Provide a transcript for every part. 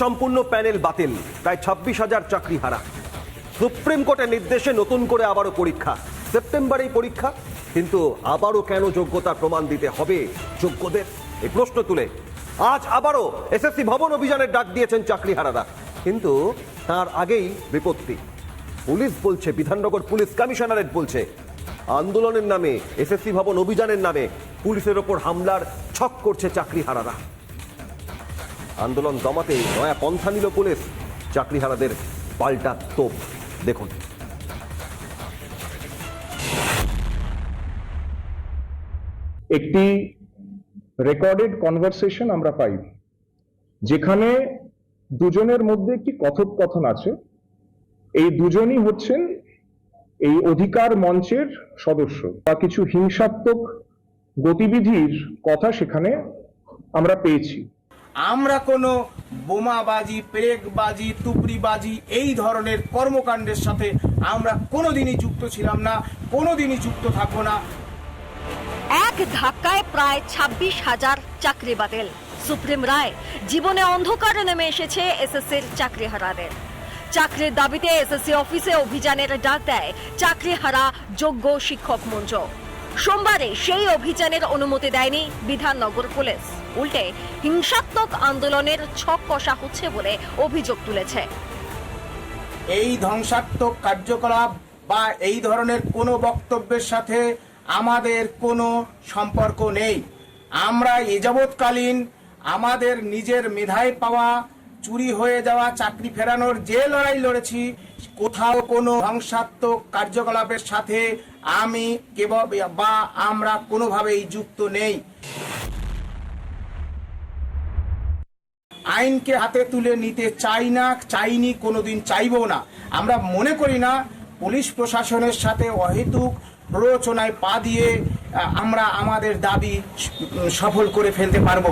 সম্পূর্ণ প্যানেল বাতিল, প্রায় ছাব্বিশ হাজার চাকরি হারা। সুপ্রিম কোর্টের নির্দেশে নতুন করে আবারও পরীক্ষা। সেপ্টেম্বরেই পরীক্ষা, কিন্তু আবারও কেন যোগ্যতা প্রমাণ দিতে হবে যোগ্যদের? এই প্রশ্ন তুলে, আজ আবারও এসএসসি ভবন অভিযানের ডাক দিয়েছেন চাকরি হারারা। কিন্তু তার আগেই বিপত্তি। পুলিশ বলছে, বিধাননগর পুলিশ কমিশনারেট বলছে, আন্দোলনের নামে, এসএসসি ভবন অভিযানের নামে পুলিশের ওপর হামলার ছক করছে চাকরি হারারা। আন্দোলন দমাতে নয়া পন্থা নিল পুলিশ। চাকরিহারাদের পাল্টা তোপ। দেখুন। একটি রেকর্ডেড কনভারসেশন আমরা পাই, যেখানে দুজনের মধ্যে একটি কথোপকথন আছে। এই দুজনই হচ্ছেন এই অধিকার মঞ্চের সদস্য। বা কিছু হিংসাত্মক গতিবিধির কথা সেখানে আমরা পেয়েছি। আমরা কোনো বোমাবাজি, পেরেকবাজি তুবড়িবাজি এই ধরনের কর্মকাণ্ডের সাথে আমরা কোনোদিনই যুক্ত ছিলাম না, কোনোদিনই যুক্ত থাকব না। এক ধাক্কায় প্রায় ছাব্বিশ হাজার চাকরি বাতিল। সুপ্রিম রায়, জীবনে অন্ধকারে নেমে এসেছে এসএসসির চাকরি হারাদের চাকরির দাবিতে এসএসসি অফিসে অভিযানের ডাক দেয় চাকরি হারা যোগ্য শিক্ষক মঞ্চ। সোমবারে সেই অভিযানের অনুমতি দেয়নি বিধাননগর পুলিশ। উল্টে হিংসাত্মক আন্দোলনের ছক কষা হচ্ছে বলে অভিযোগ তুলেছে। এই ধ্বংসাত্মক কার্যকলাপ বা এই ধরনের কোনো বক্তব্যের সাথে আমাদের কোনো সম্পর্ক নেই। আমরা এ যাবৎকালীন আমাদের নিজের মেধায় পাওয়া, চুরি হয়ে যাওয়া, চাকরি ফেরানোর যে লড়াই লড়েছি, কোথাও কোনো ধ্বংসাত্মক কার্যকলাপের সাথে আমি কেবল বা আমরা কোনোভাবেই যুক্ত নেই। আইনকে হাতে তুলে নিতে চাই না চাইনি কোনোদিন চাইব না। আমরা মনে করি না পুলিশ প্রশাসনের সাথে অহেতুক প্ররোচনায় পা দিয়ে আমরা আমাদের দাবি সফল করে ফেলতে পারব।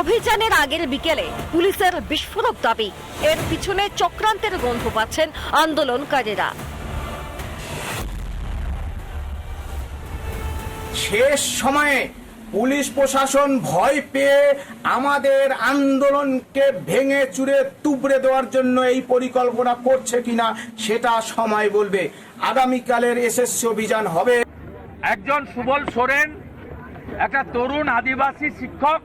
অভিযানের আগের বিকেলে পুলিশের বিস্ফোরক দাবি। এর পিছনে চক্রান্তের গন্ধ পাচ্ছেন আন্দোলনকারীরা। শেষ সময়ে পুলিশ প্রশাসন ভয় পেয়ে আমাদের আন্দোলনকে ভেঙে চুরে তুবড়ে দেওয়ার জন্য এই পরিকল্পনা করছে কিনা সেটা সময় বলবে। আগামীকালের এসএসসি অভিযান হবে। একজন সুবল সোরেন একটা তরুণ আদিবাসী শিক্ষক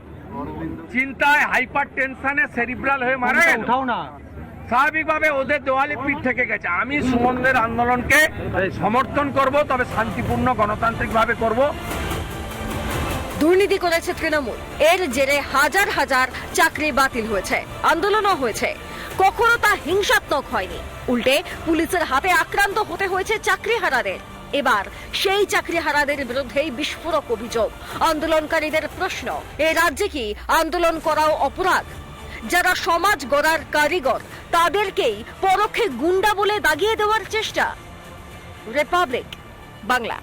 চিন্তায় হাইপার টেনশনে সেরিব্রাল হয়ে মারা গেল স্বাভাবিকভাবে ওদের দেওয়ালে পিঠ থেকে গেছে। আমি সুমনদের আন্দোলনকে সমর্থন করব তবে শান্তিপূর্ণ গণতান্ত্রিকভাবে করব। দুর্নীতি করেছে তৃণমূল। এর জেরে হাজার হাজার চাকরি বাতিল হয়েছে, আন্দোলনও হয়েছে। কখনো তা হিংসাত্মক হয়নি। উল্টে পুলিশের হাতে আক্রান্ত হতে হয়েছে চাকরি হারাদের এবার সেই চাকরি হারাদের বিরুদ্ধেই বিস্ফোরক অভিযোগ। আন্দোলনকারীদের প্রশ্ন, এ রাজ্যে কি আন্দোলন করাও অপরাধ? যারা সমাজ গড়ার কারিগর, তাদেরকেই পরোক্ষে গুন্ডা বলে দাগিয়ে দেওয়ার চেষ্টা। রিপাবলিক, বাংলা।